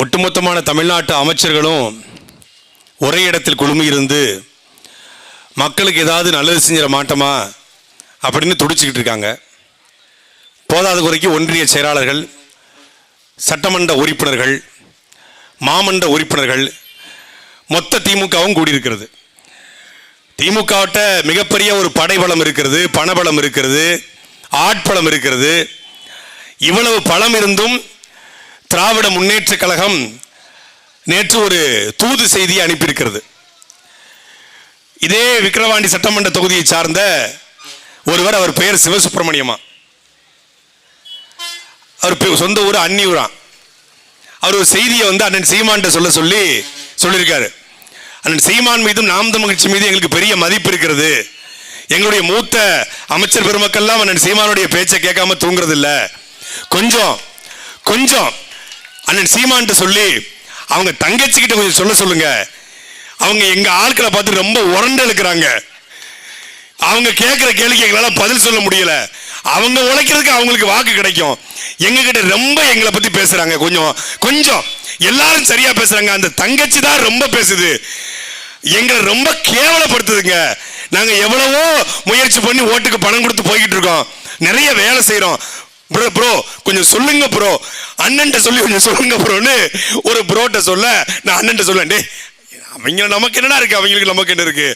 ஒட்டுமொத்தமான தமிழ்நாட்டு அமைச்சர்களும் ஒரே இடத்தில் குழுமியிருந்து மக்களுக்கு ஏதாவது நல்லது செஞ்சிட மாட்டோமா அப்படின்னு துடிச்சுக்கிட்டு இருக்காங்க. போதாத குறைக்கு ஒன்றிய செயலாளர்கள் சட்டமன்ற உறுப்பினர்கள் மாமன்ற உறுப்பினர்கள் மொத்த திமுகவும் கூடியிருக்கிறது. திமுகவிட்ட மிகப்பெரிய ஒரு படைபலம் இருக்கிறது பணபலம் இருக்கிறது ஆட்பலம் இருக்கிறது. இவ்வளவு பலம் இருந்தும் திராவிட முன்னேற்ற கழகம் நேற்று ஒரு தூது செய்தியை அனுப்பியிருக்கிறது. இதே விக்கிரவாண்டி சட்டமன்ற தொகுதியை சார்ந்த ஒருவர் அவர் பெயர் சிவசுப்பிரமணியமா. அவர் சொந்த ஊர் அன்னியூரான் அவர் ஒரு செய்தியை வந்து அண்ணன் சீமான்ட்ட சொல்ல சொல்லி சொல்லியிருக்காரு. அண்ணன் சீமான் மீதும் நாம் மகிழ்ச்சி மீது எங்களுக்கு பெரிய மதிப்பு இருக்கிறது. எங்களுடைய மூத்த அமைச்சர் பெருமக்கள்லாம் அண்ணன் சீமானுடைய பேச்சை கேட்காம தூங்குறது இல்லை கொஞ்சம் கொஞ்சம் அண்ணன் சீமான்ட்டு சொல்லி அவங்க தங்கச்சிக்கிட்ட கொஞ்சம் சொல்ல சொல்லுங்க. அவங்க எங்கள் ஆட்களை பார்த்து ரொம்ப உரண்டு இருக்கிறாங்க. அவங்க கேட்குற கேள்விக்கு எங்களால் பதில் சொல்ல முடியல. அவங்க உழைக்கிறதுக்கு அவங்களுக்கு வாக்கு கிடைக்கும். எங்ககிட்ட ரொம்ப எங்களை பற்றி பேசுகிறாங்க கொஞ்சம் கொஞ்சம் எல்லாரும் சரியாக பேசுகிறாங்க அந்த தங்கச்சி தான் ரொம்ப பேசுது. எங்களை ரொம்ப கேவலப்படுத்துதுங்க. நாங்கள் எவ்வளவோ முயற்சி பண்ணி ஓட்டுக்கு பணம் கொடுத்து போய்கிட்டு இருக்கோம். நிறைய வேலை செய்கிறோம் ப்ரோ ப்ரோ கொஞ்சம் சொல்லுங்க ப்ரோ அண்ணன்ட்ட சொல்லி கொஞ்சம் சொல்லுங்க ப்ரோன்னு ஒரு ப்ரோட்ட சொல்ல நான் அண்ணன்ட்ட சொல்லேன் டே அவங்க நமக்கு என்னடா இருக்கு? அவங்களுக்கு நமக்கு என்ன இருக்கு?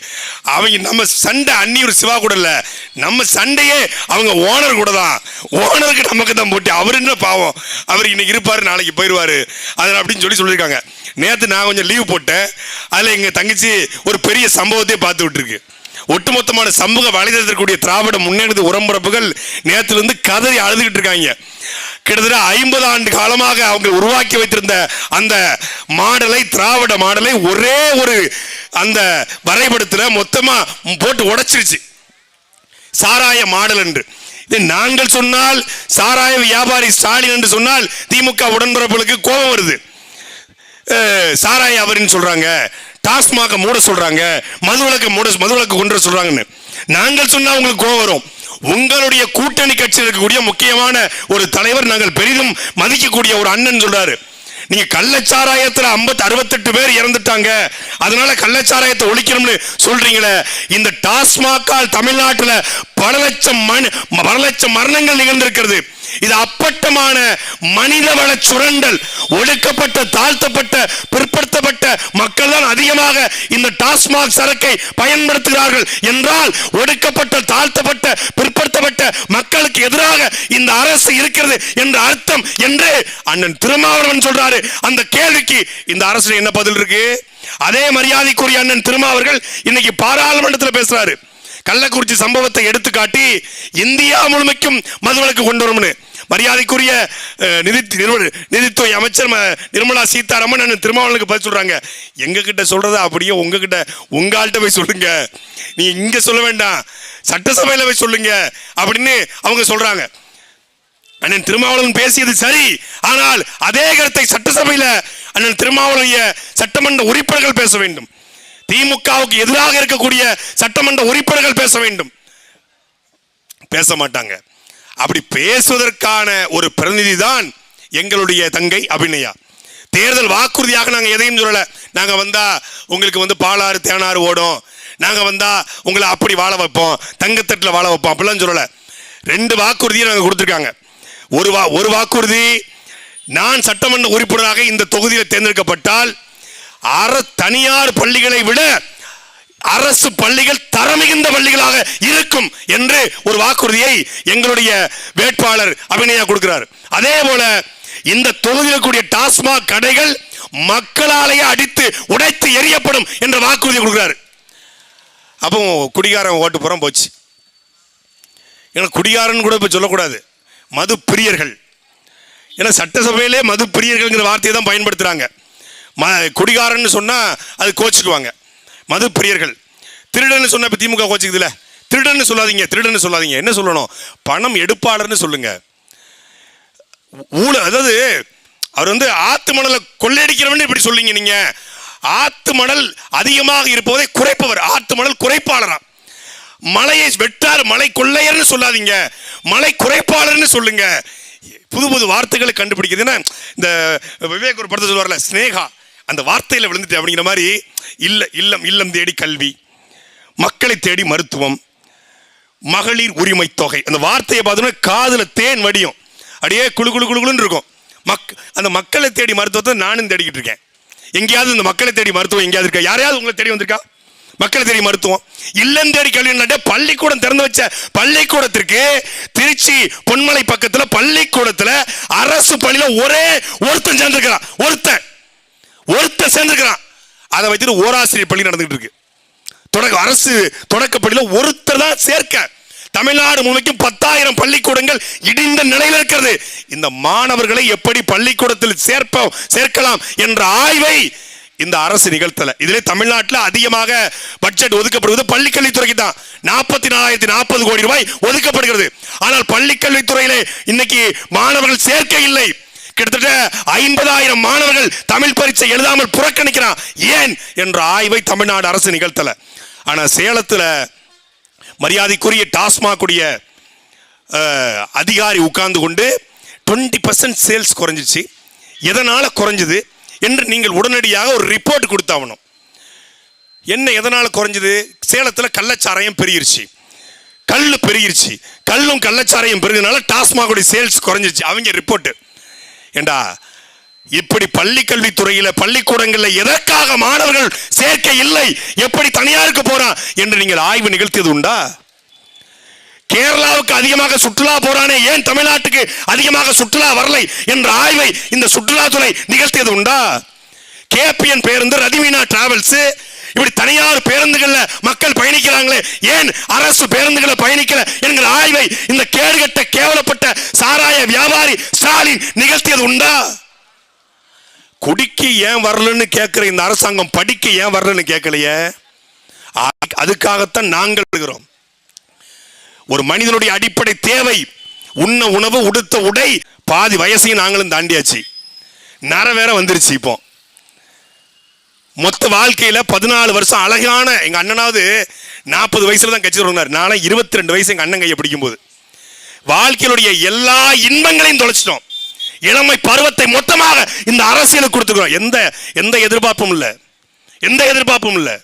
அவங்க நம்ம சண்டை அன்னியூர் சிவா கூட இல்லை. நம்ம சண்டையே அவங்க ஓனர் கூட தான். ஓனருக்கு நமக்கு தான் போட்டி. அவர் என்ன பாவம்? அவர் இன்னைக்கு இருப்பாரு நாளைக்கு போயிடுவாரு அதில் அப்படின்னு சொல்லி சொல்லியிருக்காங்க. நேற்று நான் கொஞ்சம் லீவ் போட்டேன். அதில் எங்கள் தங்கச்சி ஒரு பெரிய சம்பவத்தையே பார்த்து விட்டுருக்கு ஒட்டுமொத்தமான சமூக வலைதளத்திற்குரிய திராவிட முன்னேற்ற உரம்பரப்புகள் நேரத்திலிருந்து கதறி அழுதுகிட்டு இருக்காங்க. கிட்டத்தட்ட ஐம்பது ஆண்டு காலமாக அவங்க உருவாக்கி வைத்திருந்த அந்த மாடலை திராவிட மாடலை ஒரே ஒரு அந்த வரைபடத்தில் மொத்தமா போட்டு உடைச்சிருச்சு. சாராய மாடல் என்று. இது நாங்கள் சொன்னால் சாராய வியாபாரி ஸ்டாலின் என்று சொன்னால் திமுக உடன்பிறப்புகளுக்கு கோபம் வருது. சாராய அவரின்னு சொல்றாங்க. டாஸ்மாக மூட சொல்றாங்க மதுவிலக்கு மூட மதுவிலக்கு கொண்டு சொல்றாங்கன்னு. நாங்கள் சொன்னா உங்களுக்கு கோவம் வரும். உங்களுடைய கூட்டணி கட்சியில் இருக்கக்கூடிய முக்கியமான ஒரு தலைவர் நாங்கள் பெரிதும் மதிக்கக்கூடிய ஒரு அண்ணன் சொல்றாரு. நீங்க கள்ளச்சாராயத்துல ஐம்பத்தி அறுபத்தெட்டு பேர் இறந்துட்டாங்க. அதனால கள்ளச்சாராயத்தை ஒழிக்கணும்னு சொல்றீங்களே. இந்த டாஸ்மாக்கால் தமிழ்நாட்டில் பல லட்சம் மண் பல லட்சம் மரணங்கள் நிகழ்ந்திருக்கிறது. இது அப்பட்டமான மனிதவள சுரண்டல் ஒடுக்கப்பட்ட தாழ்த்தப்பட்ட பிற்படுத்தப்பட்ட மக்கள் தான் அதிகமாக இந்த டாஸ்மாக் சரக்கை பயன்படுத்துகிறார்கள் என்றால் ஒடுக்கப்பட்ட தாழ்த்தப்பட்ட பிற்படுத்தப்பட்ட மக்களுக்கு எதிராக இந்த அரசு இருக்கிறது என்ற அர்த்தம் என்று அண்ணன் திருமாவளவன் சொல்றாரு. அந்த கேள்விக்கு இந்த அரசு என்ன பதில் இருக்கு? அதே மரியாதைக்குரிய அண்ணன் திருமாவர்கள் இன்னைக்கு பாராளுமன்றத்தில் பேசுறாரு. கள்ளக்குறிச்சி சம்பவத்தை எடுத்து காட்டி இந்தியா முழுமைக்கும் மதுவிலக்கு கொண்டு வரும்னு. மரியாதைக்குரிய நிதி நிறுவன- நிதித்துறை அமைச்சர் நிர்மலா சீதாராமன் அண்ணன் பதில் சொல்றாங்க. எங்க கிட்ட சொல்றத அப்படியே உங்ககிட்ட உங்கள்கிட்ட போய் சொல்லுங்க. நீ இங்க சொல்ல வேண்டாம். சட்டசபையில போய் சொல்லுங்க அப்படின்னு அவங்க சொல்றாங்க. அண்ணன் திருமாவளவன் பேசியது சரி. ஆனால் அதே கருத்தை சட்டசபையில் அண்ணன் திருமாவளவைய சட்டமன்ற உறுப்பினர்கள் பேச வேண்டும். திமுகவுக்கு எதிராக இருக்கக்கூடிய சட்டமன்ற உறுப்பினர்கள் பேச வேண்டும். பேச மாட்டாங்க. அப்படி பேசுவதற்கான ஒரு பிரதிநிதி தான் எங்களுடைய தங்கை அபிநயா. தேர்தல் வாக்குறுதியாக நாங்கள் எதையும் சொல்லலை. நாங்கள் வந்தா உங்களுக்கு வந்து பாலாறு தேனாறு ஓடும். நாங்கள் வந்தா உங்களை அப்படி வாழ வைப்போம். தங்கத்தட்டில் வாழ வைப்போம். அப்படிலாம் சொல்லலை. ரெண்டு வாக்குறுதியை நாங்கள் கொடுத்துருக்காங்க. ஒரு வா ஒரு வாக்குறுதி நான் சட்டமன்ற உறுப்பினராக இந்த தொகுதியில் தேர்ந்தெடுக்கப்பட்டால் அற தனியார் பள்ளிகளை விட அரசு பள்ளிகள் தரமிகுந்த பள்ளிகளாக இருக்கும் என்று ஒரு வாக்குறுதியை எங்களுடைய வேட்பாளர் அபிநயா கொடுக்கிறார். அதே போல இந்த தொகுதியில் கூடிய டாஸ்மாக் கடைகள் மக்களாலேயே அடித்து உடைத்து எரியப்படும் என்ற வாக்குறுதி கொடுக்கிறார். அப்போ குடிகாரன் ஓட்டு புறம் போச்சு. ஏன்னா குடிகாரன் கூட இப்போ சொல்லக்கூடாது. மது பிரியர்கள் ஏன்னா சட்டசபையிலே மது பிரியர்கள்ங்கிற வார்த்தையை தான் பயன்படுத்துகிறாங்க ம குடிகாரன்னு சொன்னால் அது கோச்சுக்குவாங்க. மது பிரியர்கள். திருடன்னு சொன்னால் இப்போ திமுக கோச்சிக்குதுல. திருடன்னு சொல்லாதீங்க திருடன்னு சொல்லாதீங்க. என்ன சொல்லணும்? பணம் எடுப்பாளர்னு சொல்லுங்க. ஊழ அதாவது அவர் வந்து ஆத்து மணலை கொள்ளையடிக்கிறவன் இப்படி சொல்லிங்க நீங்க. ஆத்து மணல் அதிகமாக இருப்பதை குறைப்பவர். ஆத்து மணல் குறைப்பாளரா. மலையை வெட்டார் மலை கொள்ளையர்னு சொல்லாதீங்க. மலை குறைப்பாளர்னு சொல்லுங்க. புது புது வார்த்தைகளை கண்டுபிடிக்கிறதுன்னா இந்த விவேக் ஒரு படத்தை சொல்லுவார்ல ஸ்னேகா. அந்த வார்த்தையில் விழுந்துட்டு அப்படிங்கிற மாதிரி இல்லை இல்லம் இல்லம் தேடி கல்வி. மக்களை தேடி மருத்துவம். மகளிர் உரிமை தொகை. அந்த வார்த்தையை பார்த்தோம்னா காதில் தேன் வடியும். அப்படியே குழு குழு குளு இருக்கும். மக் அந்த மக்களை தேடி மருத்துவத்தை நானும் தேடிக்கிட்டு இருக்கேன். எங்கேயாவது இந்த மக்களை தேடி மருத்துவம் எங்கேயாவது இருக்கா? யாரையாவது உங்களை தேடி வந்திருக்கா? மக்களை தேடி மருத்துவம். இல்லம் தேடி கல்வி பள்ளிக்கூடம் திறந்து வச்ச பள்ளிக்கூடத்திற்கு திருச்சி பொன்மலை பக்கத்தில் பள்ளிக்கூடத்தில் அரசு பள்ளியில் ஒரே ஒருத்தன் சேர்ந்திருக்கிறான். ஒருத்தன். ஒருத்தர் சேர்ந்துருக்கிறான். அதை வச்சுட்டு ஓராசிரியர் பள்ளி நடந்துகிட்டு இருக்கு. தொடக்க அரசு தொடக்கப்பள்ளியில ஒருத்தர் தான் சேர்க்க. தமிழ்நாடு முழுமைக்கும் பத்தாயிரம் பள்ளிக்கூடங்கள் இடிந்த நிலையில் இருக்கிறது. இந்த மாணவர்களை எப்படி பள்ளிக்கூடத்தில் சேர்ப்ப சேர்க்கலாம் என்ற ஆய்வை இந்த அரசு நிகழ்த்தல. இதிலே தமிழ்நாட்டில் அதிகமாக பட்ஜெட் ஒதுக்கப்படுவது பள்ளிக்கல்வித்துறைக்கு தான். நாற்பத்தி நாலாயிரத்தி நாற்பது கோடி ரூபாய் ஒதுக்கப்படுகிறது. ஆனால் பள்ளிக்கல்வித்துறையிலே இன்னைக்கு மாணவர்கள் சேர்க்கை இல்லை. கிட்டத்தட்ட ஐம்பதாயிரம் மாணவர்கள் தமிழ் பரீட்சை எழுதாமல் புறக்கணிக்கிறான். ஏன்? என்ற ஆய்வை தமிழ்நாடு அரசு நிகழ்த்தல. ஆனா சேலத்துல மரியாதைக்குரிய டாஸ்மாக் உடைய அதிகாரி உட்கார்ந்து கொண்டு டுவெண்ட்டி பர்சன்ட் சேல்ஸ் குறைஞ்சிச்சு. எதனால் குறைஞ்சது? என்று நீங்கள் உடனடியாக ஒரு ரிப்போர்ட் கொடுத்தாகணும். என்ன எதனால் குறைஞ்சது? சேலத்தில் கள்ளச்சாராயம் பெருகிருச்சு. கல் பெருகிருச்சு. கல்லும் கள்ளச்சாரையும் பெருகிறதுனால டாஸ்மாகுடைய சேல்ஸ் குறைஞ்சிச்சு. அவங்க ரிப்போர்ட்டு. ஏண்டா இப்படி பள்ளி கல்வித்துறையில பள்ளிக்கூடங்களில் எதற்காக மாணவர்கள் சேர்க்கை இல்லை? எப்படி தனியாருக்கு போறான் என்று நீங்கள் ஆய்வு நிகழ்த்தியது உண்டா? கேரளாவுக்கு அதிகமாக சுற்றுலா போறானே ஏன் தமிழ்நாட்டுக்கு அதிகமாக சுற்றுலா வரலை என்ற ஆய்வை இந்த சுற்றுலாத்துறை நிகழ்த்தியது உண்டா? கேபிஎன் பேருந்து ரதிமீனா டிராவல்ஸ் இப்படி தனியார் பேருந்துகள்ல மக்கள் பயணிக்கிறாங்களே ஏன் அரசு பேருந்துகளை பயணிக்கல என்கிற ஆய்வை இந்த கேடுகட்ட கேவலப்பட்ட சாராய வியாபாரி ஸ்டாலின் நிகழ்த்தியது உண்டா? குடிக்கு ஏன் வரலன்னு கேட்கிற இந்த அரசாங்கம் படிக்க ஏன் வரலன்னு கேட்கலையே? அதுக்காகத்தான் நாங்கள் இருக்கிறோம். ஒரு மனிதனுடைய அடிப்படை தேவை உண்ண உணவு உடுத்த உடை பாதி வயசையும் நாங்களும் தாண்டியாச்சு. நர வேற வந்துருச்சு இப்போ. மொத்த வாழ்க்கையில் பதினாலு வருஷம் அழகான எங்கள் அண்ணனாவது நாற்பது வயசில் தான் கட்சி தொடங்கினார் நானும் இருபத்தி ரெண்டு வயசு எங்கள் அண்ணன் கையை பிடிக்கும்போது. வாழ்க்கையினுடைய எல்லா இன்பங்களையும் தொலைச்சிட்டோம். இளமை பருவத்தை மொத்தமாக இந்த அரசியலுக்கு கொடுத்துக்கிறோம். எந்த எந்த எதிர்பார்ப்பும் இல்லை. எந்த எதிர்பார்ப்பும் இல்லை.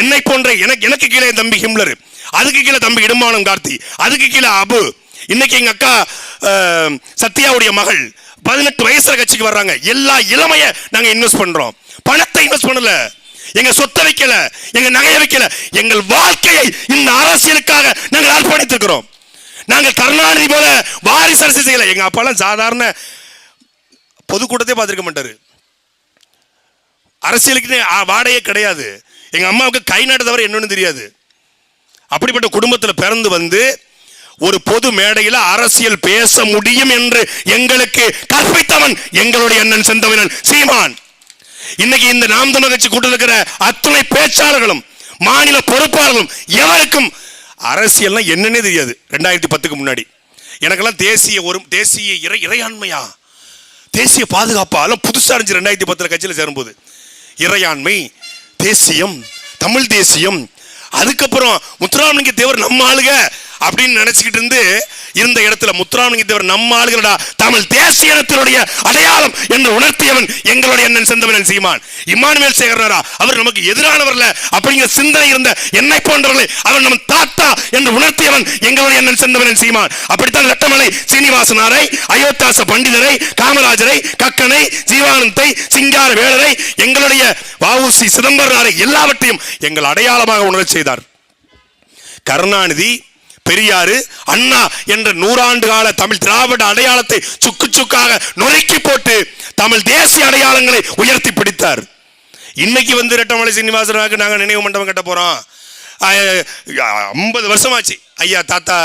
என்னை போன்ற எனக்கு எனக்கு கீழே என் தம்பி ஹிம்லர் அதுக்கு கீழே தம்பி இடுமானம் கார்த்தி அதுக்கு கீழே அபு இன்னைக்கு எங்க அக்கா சத்யாவுடைய மகள் பதினெட்டு வயசுல கட்சிக்கு வர்றாங்க. எல்லா இளமையை நாங்கள் இன்வெஸ்ட் பண்ணுறோம் பணத்தை இன்வெஸ்ட் பண்ணல. எங்க சொத்தை வைக்கல. எங்க நகையை வைக்கல. எங்கள் வாழ்க்கையை இந்த அரசியலுக்காக நாங்கள் அர்ப்பணித்திருக்கிறோம். நாங்கள் கருணாநிதி போல வாரிசு அரசு செய்யல. எங்க அப்பாலாம் சாதாரண பொதுக்கூட்டத்தை பார்த்துருக்க மாட்டாரு. அரசியலுக்கு வாடையே கிடையாது. எங்க அம்மாவுக்கு கை நாட்டு தவிர என்னன்னு தெரியாது. அப்படிப்பட்ட குடும்பத்தில் பிறந்து வந்து ஒரு பொது மேடையில் அரசியல் பேச முடியும் என்று எங்களுக்கு கற்பித்தவன் எங்களுடைய அண்ணன் செந்தமிழன் சீமான். இன்னைக்கு இந்த நாம் தமிழர் கட்சி கூட்டில் இருக்கிற அத்துணை பேச்சாளர்களும் மாநில பொறுப்பாளர்களும் எவருக்கும் அரசியல்லாம் என்னன்னே தெரியாது ரெண்டாயிரத்தி பத்துக்கு முன்னாடி. எனக்கெல்லாம் தேசிய ஒரு தேசிய இறை இறையாண்மையா? தேசிய பாதுகாப்பா? எல்லாம் புதுசா இருந்துச்சு ரெண்டாயிரத்தி பத்துல கட்சியில் சேரும்போது. இறையாண்மை தேசியம் தமிழ் தேசியம் அதுக்கப்புறம் முத்துராமலிங்க தேவர் நம்ம ஆளுக அப்படின்னு நினைச்சுக்கிட்டு இருந்து இருந்த இடத்துல முத்துராமலிங்கத்தேவர் நம்ம ஆளுகளடா தமிழ் தேசிய இனத்தினுடைய அடையாளம் என்று உணர்த்தியவன் எங்களுடைய அண்ணன் செந்தமிழன் சீமான். இமானுவேல் சேகரனாரா அவர் நமக்கு எதிரானவர்ல அப்படிங்கிற சிந்தனை இருந்த என்னை போன்றவர்களை அவர் நம் தாத்தா என்று உணர்த்தியவன் எங்களுடைய அண்ணன் செந்தமிழன் சீமான். அப்படித்தான் லட்டமலை சீனிவாசனாரை அயோத்தாச பண்டிதரை காமராஜரை கக்கனை ஜீவானந்தை சிங்கார வேலரை எங்களுடைய வாவுசி சிதம்பரனாரை எல்லாவற்றையும் எங்கள் அடையாளமாக உணரச் செய்தார். கருணாநிதி பெரியாரு அண்ணா என்ற நூறாண்டு கால தமிழ் திராவிட அடையாளத்தை சுக்கு சுக்காக நொறுக்கி போட்டு தமிழ் தேசிய அடையாளங்களை உயர்த்தி பிடித்தார். இன்னைக்கு வந்து ரெட்டமலை சீனிவாசனாக்கு நாங்கள் நினைவு மண்டபம் கட்ட போகிறோம் ஐம்பது வருஷமாச்சு. ஐயா தாத்தா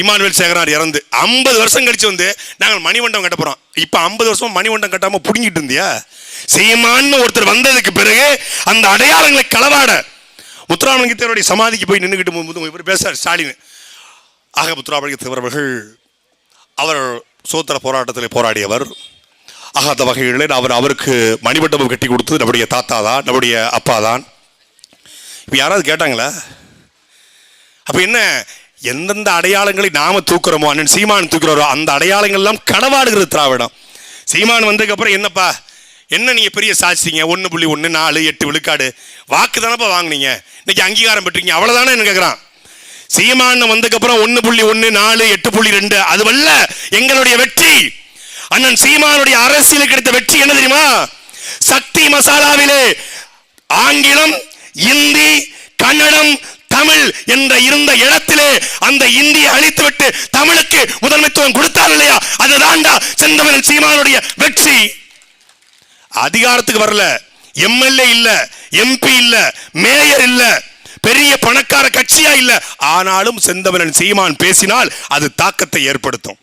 இமானுவேல் சேகரார் இறந்து ஐம்பது வருஷம் கழிச்சு வந்து நாங்கள் மணிமண்டபம் கட்ட போகிறோம் இப்போ ஐம்பது வருஷம் மணிமண்டபம் கட்டாமல் பிடுங்கிட்டு இருந்தியா? செய்யமான்னு ஒருத்தர் வந்ததுக்கு பிறகு அந்த அடையாளங்களை களவாட முத்துராமலிங்கத்தேவருடைய சமாதிக்கு போய் நின்றுக்கிட்டு போகும்போது இவர் பேசுகிறார் ஸ்டாலின். ஆக முத்துராமலிங்கத்தேவர் அவர்கள் அவர் சுதந்திர போராட்டத்தில் போராடியவர். ஆக அந்த வகைகளில் அவர் அவருக்கு மணிமண்டபம் கட்டி கொடுத்தது நம்முடைய தாத்தா தான் நம்முடைய அப்பா தான். இப்போ யாராவது கேட்டாங்களா? அப்போ என்ன எந்தெந்த அடையாளங்களை நாம தூக்குறோமோ அண்ணன் சீமான் தூக்குறாரோ அந்த அடையாளங்கள்லாம் களவாடுகிறது திராவிடம். சீமான் வந்ததுக்கப்புறம் என்னப்பா என்ன நீங்கள் பெரிய சாட்சிங்க? ஒன்று புள்ளி ஒன்று நாலு எட்டு விழுக்காடு வாக்கு தானப்பா வாங்கினீங்க? இன்னைக்கு அங்கீகாரம் பெற்றீங்க அவ்வளோதானே என்ன கேட்குறான் சீமான் வந்ததுக்கப்புறம் ஒன்று புள்ளி ஒன்று நாலு எட்டு புள்ளி ரெண்டு. அதுவல்ல எங்களுடைய வெற்றி. அண்ணன் சீமானுடைய அரசியலுக்கு கிடைத்த வெற்றி என்ன தெரியுமா? சக்தி மசாலாவிலே ஆங்கிலம் இந்தி கன்னடம் தமிழ் என்ற இருந்த இடத்திலே அந்த இந்தியை அழித்துவிட்டு தமிழுக்கு முதன்மைத்துவம் கொடுத்தார் இல்லையா? அதுதான்டா செந்தமிழன் சீமானுடைய வெற்றி. அதிகாரத்துக்கு வரல. எம்எல்ஏ இல்ல எம்பி இல்ல மேயர் இல்ல. பெரிய பணக்கார கட்சியா இல்ல. ஆனாலும் செந்தமிழன் சீமான் பேசினால் அது தாக்கத்தை ஏற்படுத்தும்.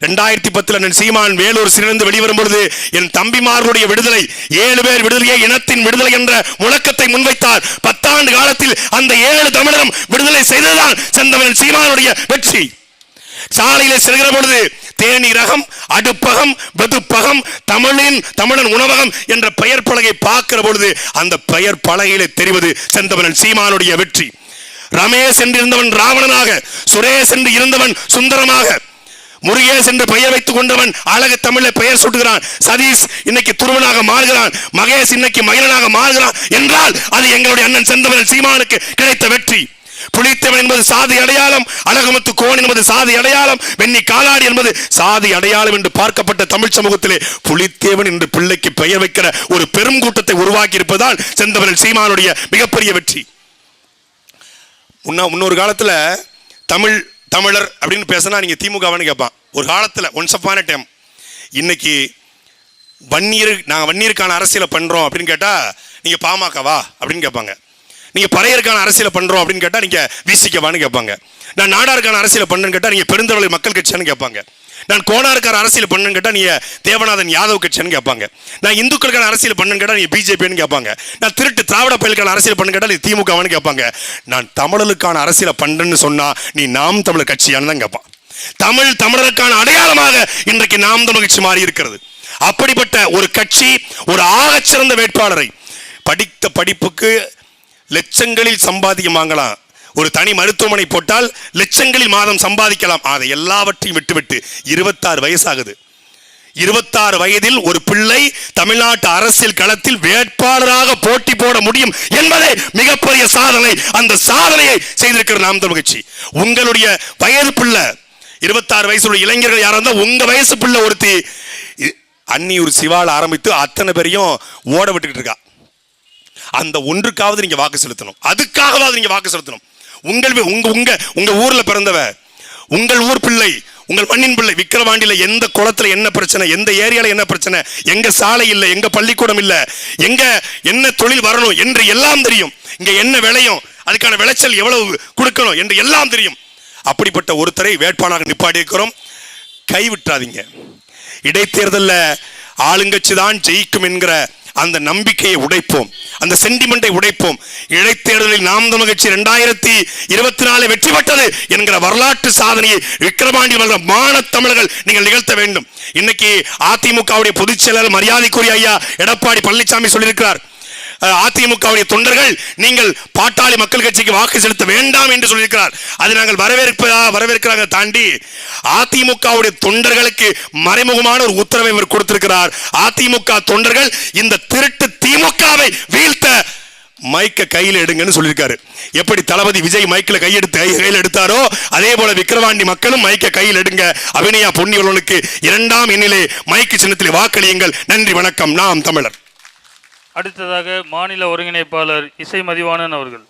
ரெண்டாயிரத்தி பத்தில் நான் சீமான் வேலூர் சிறந்து வெளிவரும் பொழுது என் தம்பிமார்களுடைய விடுதலை ஏழு பேர் விடுதலையே இனத்தின் விடுதலை என்ற முழக்கத்தை முன்வைத்தார். பத்தாண்டு காலத்தில் அந்த ஏழு தமிழரும் விடுதலை செய்ததுதான் செந்தமிழன் சீமானுடைய வெற்றி. சாலையில செல்கிற பொழுது தேனிரகம் அடுப்பகம் வெதுப்பகம் தமிழின் தமிழன் உணவகம் என்ற பெயர் பலகை பார்க்கிற பொழுது அந்த பெயர் பலகையிலே தெரிவது செந்தமிழன் சீமானுடைய வெற்றி. ரமேஷ் என்று இருந்தவன் ராவணனாக சுரேஷ் என்று இருந்தவன் சுந்தரமாக முருகேஷ் என்று பெயர் வைத்துக் கொண்டவன் அழகு தமிழ பெயர் சுட்டுகிறான். சதீஷ் இன்னைக்கு துருவனாக மாறுகிறான். மகேஷ் இன்னைக்கு மயிலனாக மாறுகிறான். என்றால் அது எங்களுடைய அண்ணன் செந்தவன் சீமானுக்கு கிடைத்த வெற்றி. புலித்தேவன் என்பது சாதி அடையாளம் அழகமத்து கோன் என்பது சாதி அடையாளம் வெண்ணி காலாடி என்பது சாதி அடையாளம் என்று பார்க்கப்பட்ட தமிழ் சமூகத்திலே புலித்தேவன் என்று பிள்ளைக்கு பெயர் வைக்கிற ஒரு பெரும் கூட்டத்தை உருவாக்கி இருப்பதால் செந்தமிழன் சீமானுடைய மிகப்பெரிய வெற்றி. முன்னா முன்னொரு காலத்துல தமிழ் தமிழர் அப்படின்னு பேசினா நீங்க திமுகவான்னு கேட்பான் ஒரு காலத்துல ஒன்ஸ் அப்பான டைம் இன்னைக்கு வன்னியர் நாங்கள் வன்னியருக்கான அரசியலை பண்றோம் அப்படின்னு கேட்டா நீங்க பாமகவா அப்படின்னு கேட்பாங்க நீங்க பறையருக்கான அரசியலை பண்றோம் அப்படின்னு கேட்டா நீங்க விசிக்கவான்னு கேட்பாங்க. நான் நாடாருக்கான அரசியல் பண்ணுன்னு கேட்டா நீங்க பெருந்தவளை மக்கள் கட்சியான்னு கேட்பாங்க. நான் கோனாருக்கான அரசியல் பண்ணுன்னு கேட்டா நீங்க தேவநாதன் யாதவ் கட்சின்னு கேட்பாங்க. நான் இந்துக்களுக்கான அரசியல் பண்ணுன்னு கேட்டா நீங்க பிஜேபின்னு கேட்பாங்க. நான் திருட்டு திராவிட பயிலுக்கான அரசியல் பண்ணு கேட்டா நீ திமுகவான்னு கேட்பாங்க. நான் தமிழர்களுக்கான அரசியலை பண்றேன்னு சொன்னா நீ நாம் தமிழர் கட்சியான்னு தான் கேட்பான். தமிழ் தமிழருக்கான அடையாளமாக இன்றைக்கு நாம் தமிழ் கட்சி மாறி இருக்கிறது. அப்படிப்பட்ட ஒரு கட்சி ஒரு ஆகச்சிறந்த வேட்பாளரை படித்த படிப்புக்கு லட்சங்களில் சம்பாதியம் வாங்கலாம். ஒரு தனி மருத்துவமனை போட்டால் லட்சங்களில் மாதம் சம்பாதிக்கலாம். அதை எல்லாவற்றையும் விட்டுவிட்டு இருபத்தாறு வயசாகுது. இருபத்தாறு வயதில் ஒரு பிள்ளை தமிழ்நாட்டு அரசியல் களத்தில் வேட்பாளராக போட்டி போட முடியும் என்பதே மிகப்பெரிய சாதனை. அந்த சாதனையை செய்திருக்கிற நாம் தமிழ் கட்சி. உங்களுடைய வயது பிள்ளை இருபத்தாறு வயசுள்ள இளைஞர்கள் யாரா இருந்தால் உங்க வயசு பிள்ளை ஒருத்தி. அன்னியூர் சிவால ஆரம்பித்து அத்தனை பேரையும் ஓட விட்டுக்கிட்டு இருக்கா. அந்த ஒன்றுக்காவது நீங்க வாக்கு செலுத்தணும். அதுக்காகவாவது நீங்க வாக்கு செலுத்தணும். உங்கள் உங்க உங்க உங்க ஊர்ல பிறந்தவ உங்கள் ஊர் பிள்ளை உங்கள் மண்ணின் பிள்ளை விக்கிரவாண்டியில் எந்த குளத்தில் என்ன பிரச்சனை எந்த ஏரியாவில் என்ன பிரச்சனை எங்க சாலை இல்லை எங்க பள்ளிக்கூடம் இல்லை எங்க என்ன தொழில் வரணும் என்று எல்லாம் தெரியும். இங்க என்ன விளையும் அதுக்கான விளைச்சல் எவ்வளவு கொடுக்கணும் என்று எல்லாம் தெரியும். அப்படிப்பட்ட ஒருத்தரை வேட்பாளராக நிப்பாடி இருக்கிறோம் கைவிட்டாதீங்க. இடைத்தேர்தலில் ஆளுங்கட்சி தான் ஜெயிக்கும் என்கிற அந்த நம்பிக்கையை உடைப்போம். அந்த சென்டிமெண்டை உடைப்போம். இடைத்தேர்தலில் நாம் மகிழ்ச்சி ரெண்டாயிரத்தி இருபத்தி நாலு வெற்றி பெற்றது என்கிற வரலாற்று சாதனையை விக்கிரமாண்டி வளர்ந்த மானத் தமிழர்கள் நீங்கள் நிகழ்த்த வேண்டும். இன்னைக்கு அதிமுகவுடைய பொதுச் செயலாளர் மரியாதைக்குரிய ஐயா எடப்பாடி பழனிசாமி சொல்லியிருக்கிறார். அதிமுகவுடைய தொண்டர்கள் நீங்கள் பாட்டாளி மக்கள் கட்சிக்கு வாக்கு செலுத்த வேண்டாம் என்று சொல்லியிருக்கிறார். அதை நாங்கள் வரவேற்பதா வரவேற்கிறாங்க தாண்டி அதிமுகவுடைய தொண்டர்களுக்கு மறைமுகமான ஒரு உத்தரவை இவர் கொடுத்திருக்கிறார். அதிமுக தொண்டர்கள் இந்த திருட்டு திமுகவை வீழ்த்த மைக்க கையில் எடுங்கன்னு சொல்லியிருக்காரு. எப்படி தளபதி விஜய் மைக்கில் கையெடுத்து கையில் எடுத்தாரோ அதே போல விக்கிரவாண்டி மக்களும் மைக்க கையில் எடுங்க. அபிநயா பொன்னியவர்களுக்கு இரண்டாம் எண்ணிலே மைக்கு சின்னத்தில் வாக்களியுங்கள். நன்றி வணக்கம். நாம் தமிழர். அடுத்ததாக மாநில ஒருங்கிணைப்பாளர் இசை மதிவாணன் அவர்கள்.